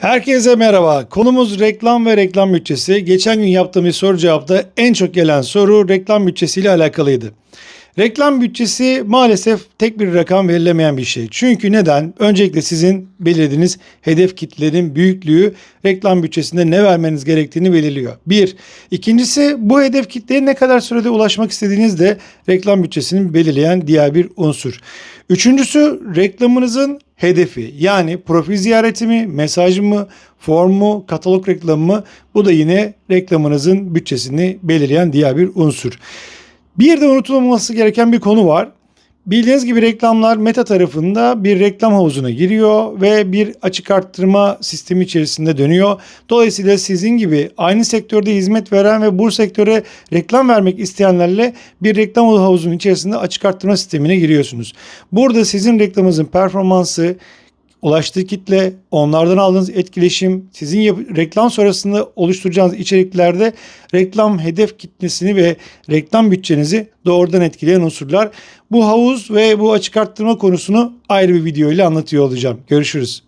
Herkese merhaba. Konumuz reklam ve reklam bütçesi. Geçen gün yaptığım bir soru cevapta en çok gelen soru reklam bütçesiyle alakalıydı. Reklam bütçesi maalesef tek bir rakam verilemeyen bir şey. Çünkü neden? Öncelikle sizin belirlediğiniz hedef kitlenin büyüklüğü reklam bütçesinde ne vermeniz gerektiğini belirliyor. Bir. İkincisi bu hedef kitleye ne kadar sürede ulaşmak istediğiniz de reklam bütçesini belirleyen diğer bir unsur. Üçüncüsü reklamınızın hedefi yani profil ziyareti mi, mesaj mı, form mu, katalog reklamı mı bu da yine reklamınızın bütçesini belirleyen diğer bir unsur. Bir de unutulmaması gereken bir konu var. Bildiğiniz gibi reklamlar Meta tarafında bir reklam havuzuna giriyor ve bir açık arttırma sistemi içerisinde dönüyor. Dolayısıyla sizin gibi aynı sektörde hizmet veren ve bu sektöre reklam vermek isteyenlerle bir reklam havuzunun içerisinde açık arttırma sistemine giriyorsunuz. Burada sizin reklamınızın performansı, ulaştığı kitle, onlardan aldığınız etkileşim, sizin reklam sonrasında oluşturacağınız içeriklerde reklam hedef kitlesini ve reklam bütçenizi doğrudan etkileyen unsurlar. Bu havuz ve bu açık arttırma konusunu ayrı bir video ile anlatıyor olacağım. Görüşürüz.